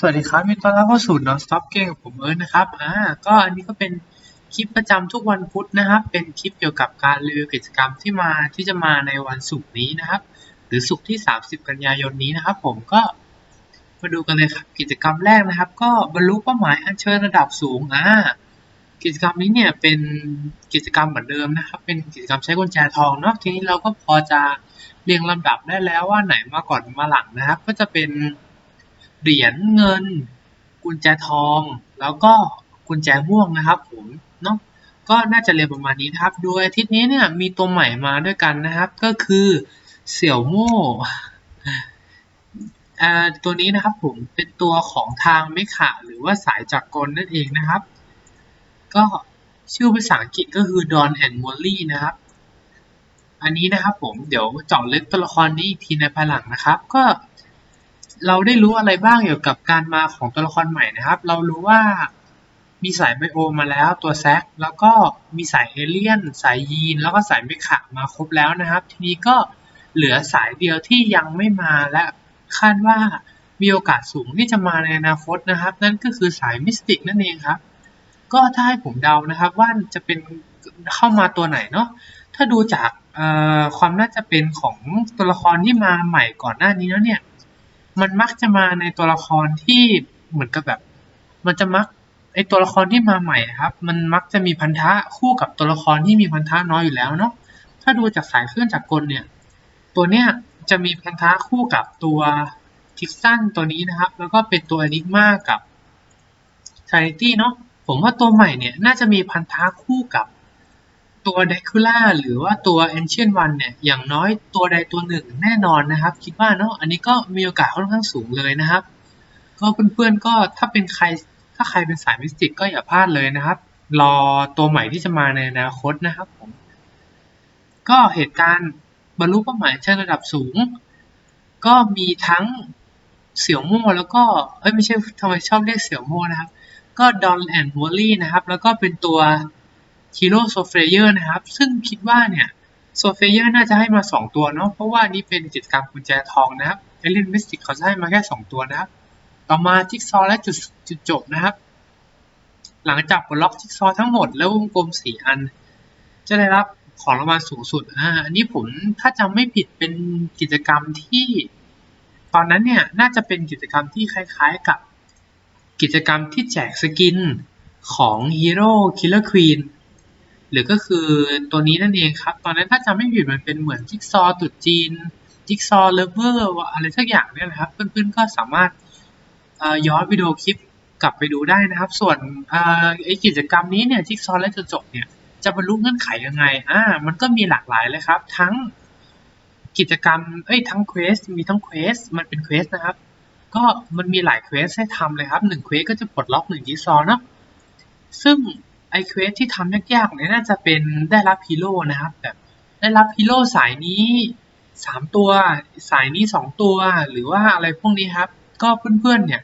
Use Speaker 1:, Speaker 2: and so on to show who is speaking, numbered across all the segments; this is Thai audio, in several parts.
Speaker 1: สวัสดีครับยินดีต้อนรับเข้าสู่ Non Stop เกมกับผมเอิร์ธนะครับ อ่า ก็อันนี้ก็เป็นคลิปประจำทุกวันพุธนะครับ เป็นคลิปเกี่ยวกับการรีวิวกิจกรรมที่มาที่จะมาในวันศุกร์นี้นะครับ หรือศุกร์ที่ 30 กันยายนนี้นะครับ ผมก็มาดูกันเลยครับ กิจกรรมแรกนะครับ ก็บรรลุเป้าหมายอันเชิญระดับสูง อ่า กิจกรรมนี้เนี่ยเป็นกิจกรรมเหมือนเดิมนะครับ เป็นกิจกรรมใช้กุญแจทองเนาะ ทีนี้เราก็พอจะเรียงลำดับได้แล้วว่าไหนมาก่อนมาหลังนะครับ ก็จะเป็น เหรียญเงิน กุญแจทอง แล้วก็กุญแจม่วงนะครับผมเนาะก็น่าจะเรียนประมาณนี้นะครับ โดยอาทิตย์นี้เนี่ยมีตัวใหม่มาด้วยกันนะครับ ก็คือเสี่ยวโม่ตัวนี้นะครับผมเป็นตัวของทางเมคาหรือว่าสายจักรกลนั่นเองนะครับ ก็ชื่อภาษาอังกฤษก็คือ Don and Molly นะครับ อันนี้นะครับผมเดี๋ยวเจาะลึกตัวละครนี้อีกทีในภายหลังนะครับ ก็ เราได้รู้อะไรบ้างเกี่ยวกับการมาของตัวละครใหม่นะครับ เรารู้ว่ามีสายไบโอมาแล้วตัวแซกแล้วก็มีสายเอเลี่ยน สายยีน แล้วก็สายเมคามาครบแล้วนะครับ ทีนี้ก็เหลือสายเดียวที่ยังไม่มาและคาดว่ามีโอกาสสูงที่จะมาในอนาคตนะครับ นั่นก็คือสายมิสติกนั่นเองครับ ก็ถ้าให้ผมเดานะครับว่าจะเป็นเข้ามาตัวไหนเนาะถ้าดูจากความน่าจะเป็นของตัวละครที่มาใหม่ก่อนหน้านี้แล้วเนี่ย มันมักจะมาในตัวละครที่เหมือนกับแบบ มันจะมักไอตัวละครที่มาใหม่ครับ มันมักจะมีพันธะคู่กับตัวละครที่มีพันธะน้อยอยู่แล้วเนาะถ้าดูจากสายเคลื่อนจากกลเนี่ย ตัวเนี้ยจะมีพันธะคู่กับตัวทิกซันตัวนี้นะครับ แล้วก็เป็นตัวอนิกมากับชาริตี้เนาะผมว่าตัวใหม่เนี่ยน่าจะมีพันธะคู่กับ ตัวเดคูล่าหรือว่าตัว Ancient One เนี่ย อย่างน้อยตัวใดตัวหนึ่งแน่นอนนะครับ คิดว่าเนาะอันนี้ก็มีโอกาสค่อนข้างสูงเลยนะครับ ก็เพื่อนๆก็ถ้าเป็นใครถ้าใครเป็นสายมิสติกก็อย่าพลาดเลยนะครับ รอตัวใหม่ที่จะมาในอนาคตนะครับผม ก็เหตุการณ์บรรลุเป้าหมายเชิงระดับสูง ก็มีทั้งเสี่ยวโม่แล้วก็เอ้ยไม่ใช่ทำไมชอบเรียกเสี่ยวโม่นะครับ ก็ดอนแอนด์วอลลี่นะครับ แล้วก็เป็นตัว ฮีโร่โซเฟเยอร์นะครับ ซึ่งคิดว่าเนี่ยโซเฟเยอร์น่าจะให้มา 2 ตัวเนาะเพราะว่านี่เป็นกิจกรรมกุญแจทองนะครับเอลินมิสติกเขาจะให้มาแค่ 2 ตัวนะครับ ต่อมาจิ๊กซอและจุดจุดจบนะครับ หลังจากปลดล็อกจิ๊กซอทั้งหมดแล้ววงกลม 4 อัน จะได้รับของรางวัลสูงสุดอ่าอันนี้ผมถ้าจำไม่ผิดเป็นกิจกรรมที่ ตอนนั้นเนี่ยน่าจะเป็นกิจกรรมที่คล้ายๆกับกิจกรรมที่แจกสกินของฮีโร่ หรือก็คือตัวนี้นั่นเองครับ ตอนนั้นถ้าจำไม่ผิดมันเป็นเหมือนจิ๊กซอตุดจีน จิ๊กซอเลเวอร์อะไรสักอย่างเนี่ยนะครับ เพื่อนๆก็สามารถย้อนวิดีโอคลิปกลับไปดูได้นะครับ ส่วนไอกิจกรรมนี้เนี่ยจิ๊กซอและจุดจบเนี่ยจะบรรลุเงื่อนไขยังไง อ่า มันก็มีหลากหลายเลยครับ ทั้งกิจกรรม เอ้ย ทั้งเควส มีทั้งเควส มันเป็นเควสนะครับ ก็มันมีหลายเควสให้ทำเลยครับหนึ่งเควสก็จะปลดล็อกหนึ่งจิ๊กซอเนาะ ซึ่ง ไอเควสที่ทำยากๆเนี่ยน่าจะเป็นได้รับฮีโร่นะครับแบบได้รับฮีโร่สายนี้สามตัว สายนี้สองตัว หรือว่าอะไรพวกนี้ครับ ก็เพื่อนๆเนี่ย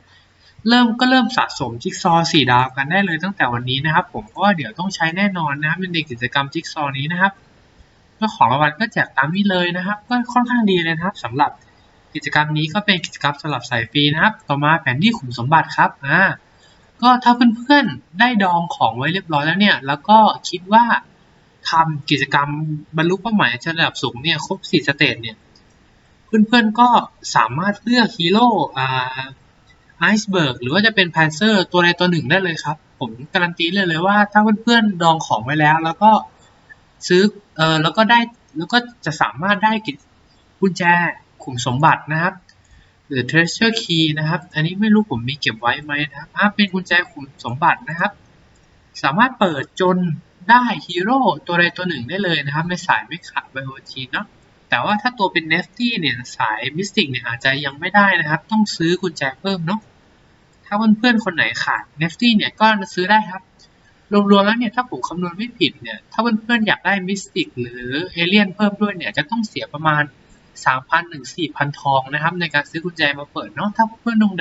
Speaker 1: เริ่มก็เริ่มสะสมจิ๊กซอสี่ดาวกันได้เลยตั้งแต่วันนี้นะครับ ผมเพราะว่าเดี๋ยวต้องใช้แน่นอนนะครับในกิจกรรมจิ๊กซอนี้นะครับก็ของรางวัลก็แจกตามนี้เลยนะครับ ก็ค่อนข้างดีเลยนะครับสำหรับกิจกรรมนี้ก็เป็นกิจกรรมสำหรับสายฟรีนะครับ ต่อมาแผนที่ขุมสมบัติครับอ่า ก็ถ้าเพื่อนๆได้ดองของไว้เรียบร้อยแล้วเนี่ย แล้วก็คิดว่าทำกิจกรรมบรรลุเป้าหมายระดับสูงเนี่ยครบ4สเตจเนี่ยเพื่อนๆก็สามารถเลือกฮีโร่ไอซ์เบิร์กหรือว่าจะเป็นแพนเซอร์ตัวใดตัวหนึ่งได้เลยครับ ผมการันตีเลยเลยว่า ถ้าเพื่อนๆดองของไว้แล้ว แล้วก็ซื้อเออแล้วก็ได้แล้วก็จะสามารถได้กิจกุญแจขุมสมบัตินะครับ หรือ treasure key นะครับ อันนี้ไม่รู้ผมมีเก็บไว้ไหมนะครับเป็นกุญแจขุมสมบัตินะครับ สามารถเปิดจนได้ฮีโร่ตัวใดตัวหนึ่งได้เลยนะครับ ในสายไม่ขาดไบโอจีเนาะ แต่ว่าถ้าตัวเป็นเนฟตี้เนี่ยสายมิสติกเนี่ยอาจจะยังไม่ได้นะครับ ต้องซื้อกุญแจเพิ่มเนาะ ถ้าเพื่อนๆคนไหนขาดเนฟตี้เนี่ยก็ซื้อได้ครับ รวมๆแล้วเนี่ยถ้าผมคำนวณไม่ผิดเนี่ย ถ้าเพื่อนๆอยากได้มิสติกหรือเอเลี่ยนเพิ่มด้วยเนี่ยจะต้องเสียประมาณ สามพันถึงสี่พันทองนะครับ ในการซื้อกุญแจมาเปิดเนาะถ้าเพื่อนดวง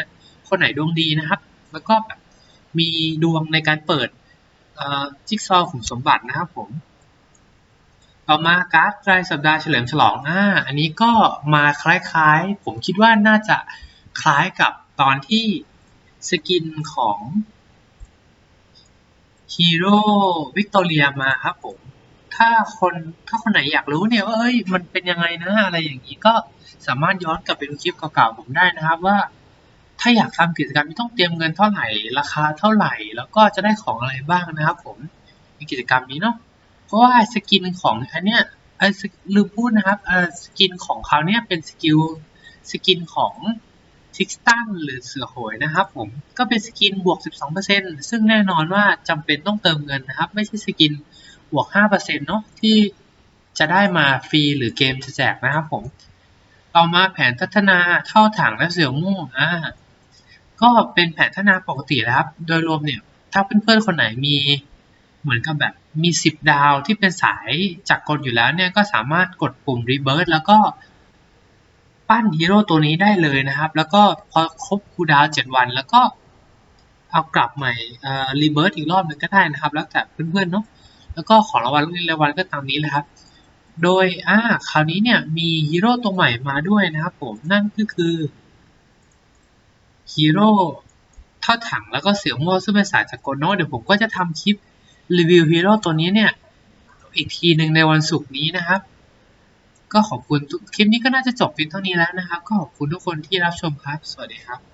Speaker 1: คนไหนดวงดีนะครับ แล้วก็แบบมีดวงในการเปิดจิ๊กซอว์ขุมสมบัตินะครับผมต่อมาการ์ดรายสัปดาห์เฉลิมฉลองอ่าอันนี้ก็มาคล้ายๆ ผมคิดว่าน่าจะคล้ายกับตอนที่สกินของฮีโร่วิกตอเรียมาครับผม ถ้าคนถ้าคนไหนอยากรู้เนี่ยว่าเอ้ยมันเป็นยังไงนะอะไรอย่างนี้ก็สามารถย้อนกลับไปดูคลิปเก่าๆผมได้นะครับว่า ถ้าอยากทำกิจกรรมที่ต้องเตรียมเงินเท่าไหร่ราคาเท่าไหร่ แล้วก็จะได้ของอะไรบ้างนะครับ ผมในกิจกรรมนี้เนาะเพราะว่าสกินของอันเนี้ยลืมพูดนะครับสกินของเขาเนี่ยเป็นสกิลสกินของทิกสตันหรือเสือโหยนะครับผมก็เป็นสกินบวก 12%ซึ่งแน่นอนว่าจำเป็นต้องเติมเงินนะครับ ไม่ใช่สกิน บวก5%เนาะที่จะได้มาฟรีหรือเกมจะแจกนะครับผม ต่อมาแผนพัฒนาเท่าถังและเสี่ยวม่งอ่าก็เป็นแผนพัฒนาปกติแล้วครับ โดยรวมเนี่ย ถ้าเพื่อนๆคนไหนมีเหมือนกับแบบมี 10 ดาวที่เป็นสายจักรกลอยู่แล้วเนี่ยก็สามารถกดปุ่ม Rebirth แล้วก็ปั้นฮีโร่ตัวนี้ได้เลยนะครับ แล้วก็พอครบคูดาวน์7วัน แล้วก็เอากลับใหม่เอ่อ Rebirth อีกรอบหนึงก็ได้นะครับ แล้วแต่เพื่อนๆเนาะ แล้วก็ของรางวัลรางวัลก็ตามนี้เลยครับ โดยอ่าคราวนี้เนี่ยมีฮีโร่ตัวใหม่มาด้วยนะครับผมนั่นก็คือฮีโร่ท่าถังแล้วก็เสี่ยวม่วซึ่งเป็นสายจากรกลเนาะเดี๋ยวผมก็จะทำคลิปรีวิวฮีโร่ตัวนี้เนี่ย อีกทีหนึ่งในวันศุกร์นี้นะครับ ก็ขอบคุณคลิปนี้ก็น่าจะจบเพียงเท่านี้แล้วนะครับ ก็ขอบคุณทุกคนที่รับชมครับ สวัสดีครับ